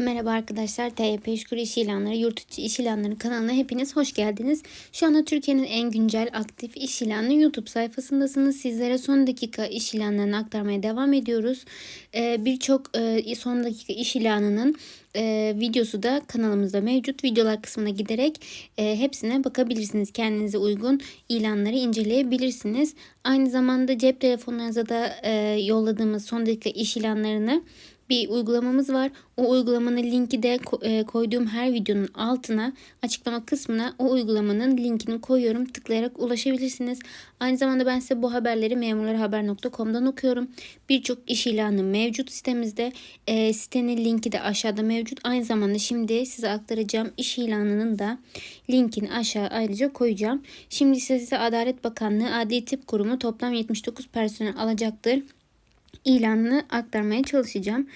Merhaba arkadaşlar. TYP İşkur İş İlanları, Yurt İçi İş İlanları kanalına hepiniz hoş geldiniz. Şu anda Türkiye'nin en güncel aktif iş ilanı YouTube sayfasındasınız. Sizlere son dakika iş ilanlarını aktarmaya devam ediyoruz. Ee, Birçok e, son dakika iş ilanının e, videosu da kanalımızda mevcut. Videolar kısmına giderek e, hepsine bakabilirsiniz. Kendinize uygun ilanları inceleyebilirsiniz. Aynı zamanda cep telefonlarınıza da yolladığımız son dakika iş ilanlarını bir uygulamamız var. O uygulamanın linki de e, koyduğum her videonun altına açıklama kısmına o uygulamanın linkini koyuyorum. Tıklayarak ulaşabilirsiniz. Aynı zamanda ben size bu haberleri memurlarhaber.com'dan okuyorum. Birçok iş ilanı mevcut sitemizde. E, sitenin linki de aşağıda mevcut. Aynı zamanda şimdi size aktaracağım iş ilanının da linkini aşağı ayrıca koyacağım. Şimdi size Adalet Bakanlığı Adli Tip Kurumu toplam 79 personel alacaktır ilanını aktarmaya çalışacağım.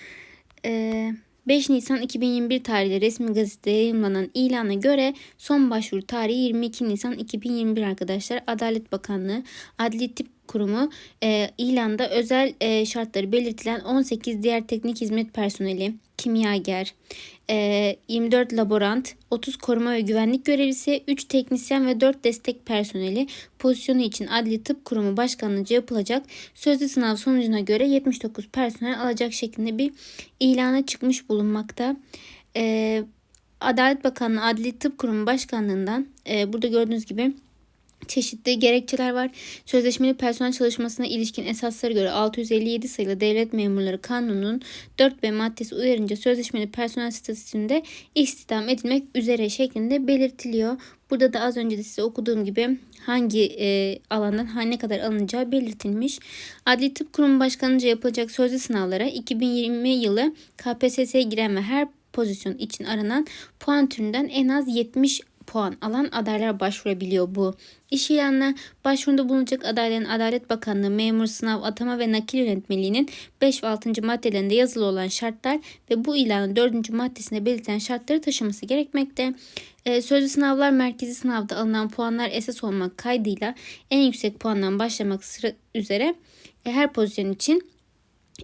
5 ee, Nisan 2021 tarihli resmi gazetede yayınlanan ilana göre son başvuru tarihi 22 Nisan 2021 arkadaşlar. Adalet Bakanlığı Adli Tip Kurumu e, ilanda özel e, şartları belirtilen 18 diğer teknik hizmet personeli, kimyager, 24 e, laborant, 30 koruma ve güvenlik görevlisi, 3 teknisyen ve 4 destek personeli pozisyonu için Adli Tıp Kurumu Başkanlığıca yapılacak sözlü sınav sonucuna göre 79 personel alacak şeklinde bir ilana çıkmış bulunmakta. E, Adalet Bakanlığı Adli Tıp Kurumu Başkanlığından e, burada gördüğünüz gibi çeşitli gerekçeler var. Sözleşmeli personel çalışmasına ilişkin esaslara göre 657 sayılı Devlet Memurları Kanunu'nun 4B maddesi uyarınca sözleşmeli personel statüsünde istihdam edilmek üzere şeklinde belirtiliyor. Burada da az önce de size okuduğum gibi hangi e, alandan ne kadar alınacağı belirtilmiş. Adli Tıp Kurumu Başkanı'nca yapılacak sözlü sınavlara 2020 yılı KPSS'ye giren ve her pozisyon için aranan puan türünden en az 70 puan alan adaylar başvurabiliyor bu iş ilanına. Başvuruda bulunacak adayların Adalet Bakanlığı memur sınav atama ve nakil yönetmeliğinin 5 ve 6. maddelerinde yazılı olan şartlar ve bu ilanın 4. maddesinde belirtilen şartları taşıması gerekmekte. Ee, sözlü sınavlar merkezi sınavda alınan puanlar esas olmak kaydıyla en yüksek puandan başlamak üzere e, her pozisyon için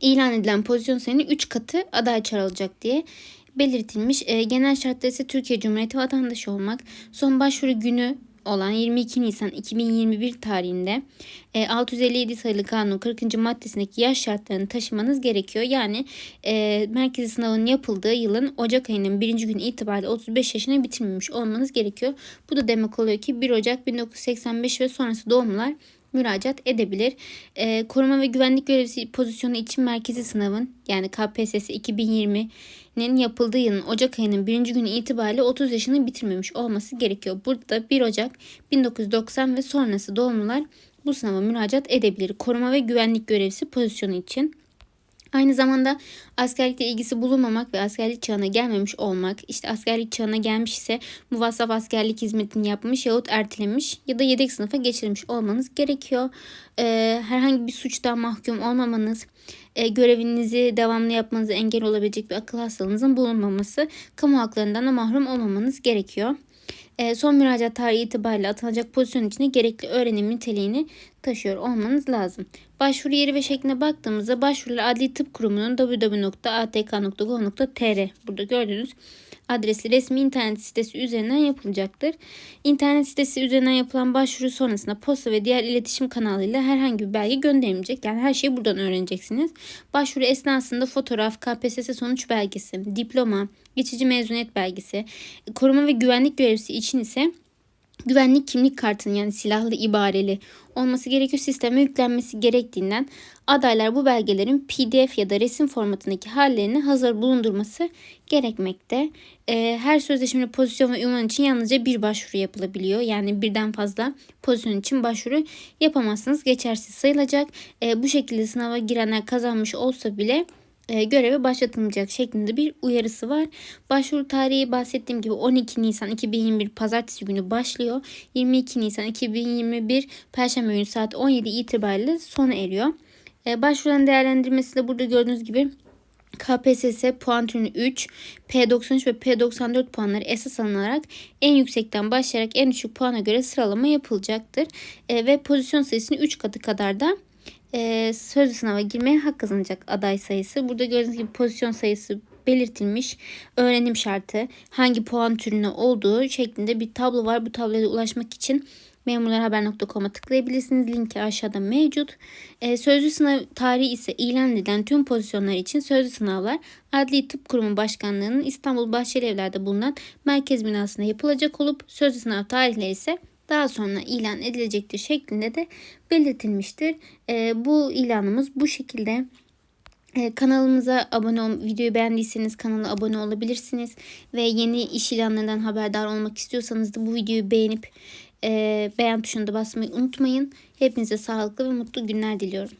ilan edilen pozisyon sayının 3 katı aday çağrılacak diye belirtilmiş. E, genel şartlar ise Türkiye Cumhuriyeti vatandaşı olmak. Son başvuru günü olan 22 Nisan 2021 tarihinde 657 e, sayılı kanun 40. maddesindeki yaş şartlarını taşımanız gerekiyor. Yani e, merkezi sınavın yapıldığı yılın Ocak ayının 1. gün itibariyle 35 yaşına bitirmemiş olmanız gerekiyor. Bu da demek oluyor ki 1 Ocak 1985 ve sonrası doğumlular müracaat edebilir. E, koruma ve güvenlik görevlisi pozisyonu için merkezi sınavın yani KPSS 2020'nin yapıldığı yılın Ocak ayının birinci günü itibariyle 30 yaşını bitirmemiş olması gerekiyor. Burada 1 Ocak 1990 ve sonrası doğumlular bu sınava müracaat edebilir. Koruma ve güvenlik görevlisi pozisyonu için. Aynı zamanda askerlikle ilgisi bulunmamak ve askerlik çağına gelmemiş olmak, işte askerlik çağına gelmiş ise muvassaf askerlik hizmetini yapmış yahut ertelemiş ya da yedek sınıfa geçirilmiş olmanız gerekiyor. Ee, herhangi bir suçtan mahkum olmamanız, e, görevinizi devamlı yapmanıza engel olabilecek bir akıl hastalığınızın bulunmaması, kamu haklarından da mahrum olmamanız gerekiyor. E, son müracaat tarihi itibariyle atılacak pozisyon içinde gerekli öğrenim niteliğini taşıyor olmanız lazım. Başvuru yeri ve şekline baktığımızda başvurular Adli Tıp Kurumu'nun www.atk.gov.tr burada gördüğünüz adresli resmi internet sitesi üzerinden yapılacaktır. İnternet sitesi üzerinden yapılan başvuru sonrasında posta ve diğer iletişim kanalıyla herhangi bir belge gönderilmeyecek. Yani her şeyi buradan öğreneceksiniz. Başvuru esnasında fotoğraf, KPSS sonuç belgesi, diploma, geçici mezuniyet belgesi, koruma ve güvenlik görevlisi için ise güvenlik kimlik kartının yani silahlı ibareli olması gerekiyor. Sisteme yüklenmesi gerektiğinden adaylar bu belgelerin PDF ya da resim formatındaki hallerini hazır bulundurması gerekmekte. Ee, her sözleşmeli pozisyon ve ünvan için yalnızca bir başvuru yapılabiliyor. Yani birden fazla pozisyon için başvuru yapamazsınız. Geçersiz sayılacak. Ee, bu şekilde sınava girenler kazanmış olsa bile göreve başlatılmayacak şeklinde bir uyarısı var. Başvuru tarihi bahsettiğim gibi 12 Nisan 2021 pazartesi günü başlıyor. 22 Nisan 2021 perşembe günü saat 17 itibariyle sona eriyor. E, başvuruların değerlendirmesi de burada gördüğünüz gibi KPSS puan türünü 3, P93 ve P94 puanları esas alınarak en yüksekten başlayarak en düşük puana göre sıralama yapılacaktır. E, ve pozisyon sayısını 3 katı kadar da e, sözlü sınava girmeye hak kazanacak aday sayısı. Burada gördüğünüz gibi pozisyon sayısı belirtilmiş. Öğrenim şartı, hangi puan türüne olduğu şeklinde bir tablo var. Bu tabloya ulaşmak için memurlarhaber.com'a tıklayabilirsiniz. Linki aşağıda mevcut. Ee, sözlü sınav tarihi ise ilan edilen tüm pozisyonlar için sözlü sınavlar Adli Tıp Kurumu Başkanlığı'nın İstanbul Bahçelievler'de bulunan merkez binasında yapılacak olup sözlü sınav tarihleri ise daha sonra ilan edilecektir şeklinde de belirtilmiştir. Ee, bu ilanımız bu şekilde. Ee, kanalımıza abone ol, videoyu beğendiyseniz kanala abone olabilirsiniz ve yeni iş ilanlarından haberdar olmak istiyorsanız da bu videoyu beğenip e, beğen tuşuna da basmayı unutmayın. Hepinize sağlıklı ve mutlu günler diliyorum.